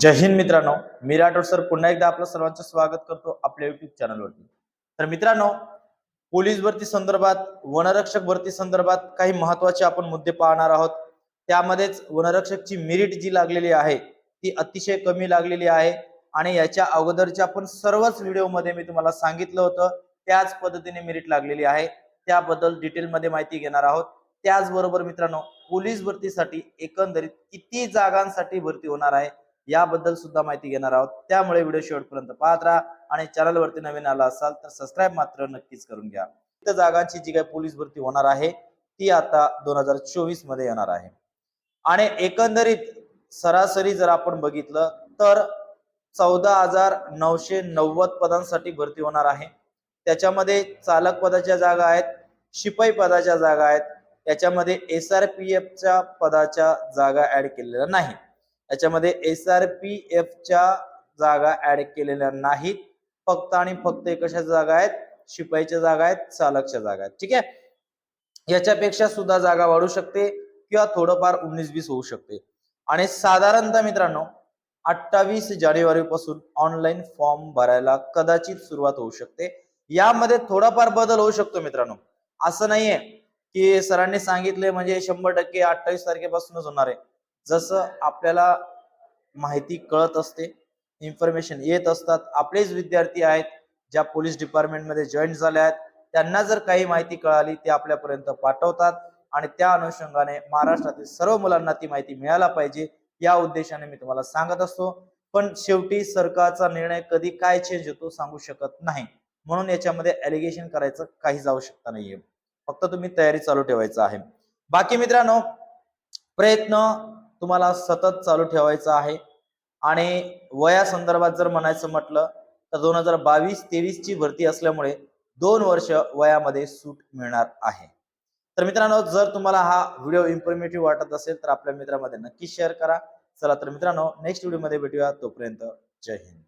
जय हिंद मित्रांनो मी राठोड सर पुन्हा एकदा आपलं सर्वांचं स्वागत करतो आपल्या युट्यूब चॅनलवरती तर मित्रांनो पोलीस भरती संदर्भात वनरक्षक भरती संदर्भात काही महत्त्वाचे आपण मुद्दे पाहणार आहोत. त्यामध्येच वनरक्षकची मेरिट जी लागलेली आहे ती अतिशय कमी लागलेली आहे आणि याच्या अगोदरच्या पण सर्वच व्हिडिओमध्ये मी तुम्हाला सांगितलं होतं त्याच पद्धतीने मेरिट लागलेली आहे. त्याबद्दल डिटेलमध्ये माहिती घेणार आहोत. त्याचबरोबर मित्रांनो पोलीस भरतीसाठी एकंदरीत किती जागांसाठी भरती होणार आहे याबद्दल सुद्धा माहिती घेणार आहोत. त्यामुळे व्हिडिओ शेवटपर्यंत पाहत राहा आणि चॅनलवरती नवीन आला असाल तर सबस्क्राईब मात्र नक्कीच करून घ्या. त्या जागांची जी काही पोलीस भरती होणार आहे ती आता दोन हजार चोवीसमध्ये येणार आहे. आणि एकंदरीत सरासरी जर आपण बघितलं तर चौदा हजार नऊशे नव्वद पदांसाठी भरती होणार आहे. त्याच्यामध्ये चालक पदाच्या जागा आहेत शिपाई पदाच्या जागा आहेत. त्याच्यामध्ये एस आर पी एफच्या पदाच्या जागा ऍड केलेल्या नाही. याच्यामध्ये एस आर पी एफच्या जागा ऍड केलेल्या नाहीत. फक्त आणि फक्त कशा जागा आहेत शिपाईच्या जागा आहेत चालकच्या जागा आहेत. ठीक आहे? याच्यापेक्षा सुद्धा जागा वाढू शकते किंवा थोडंफार उन्नीस वीस होऊ शकते. आणि साधारणतः मित्रांनो अठ्ठावीस जानेवारी पासून ऑनलाईन फॉर्म भरायला कदाचित सुरुवात होऊ शकते. यामध्ये थोडाफार बदल होऊ शकतो मित्रांनो. असं नाहीये की सरांनी सांगितले म्हणजे शंभर टक्के अठ्ठावीस तारखेपासूनच होणार आहे. जसं आपल्याला माहिती कळत असते इन्फॉर्मेशन येत असतात. आपलेच विद्यार्थी आहेत ज्या पोलीस डिपार्टमेंटमध्ये जॉईन झाले आहेत. त्यांना जर काही माहिती कळाली ते आपल्यापर्यंत पाठवतात. आणि त्या अनुषंगाने महाराष्ट्रातील सर्व मुलांना ती माहिती मिळायला पाहिजे या उद्देशाने मी तुम्हाला सांगत असतो. पण शेवटी सरकारचा निर्णय कधी काय चेंज होतो सांगू शकत नाही. म्हणून याच्यामध्ये एलिगेशन करायचं काही जाऊ शकता नाहीये. फक्त तुम्ही तयारी चालू ठेवायचं आहे. बाकी मित्रांनो प्रयत्न तुम्हाला सतत चालू ठेवायचं आहे. आणि वया संदर्भात जर म्हणायचं म्हटलं तर दोन हजार बावीस तेवीस ची भरती असल्यामुळे दोन वर्ष वयामध्ये सूट मिळणार आहे. तर मित्रांनो जर तुम्हाला हा व्हिडिओ इन्फॉर्मेटिव्ह वाटत असेल तर आपल्या मित्रामध्ये नक्की शेअर करा. चला तर मित्रांनो नेक्स्ट व्हिडिओमध्ये भेटूया. तोपर्यंत जय हिंद.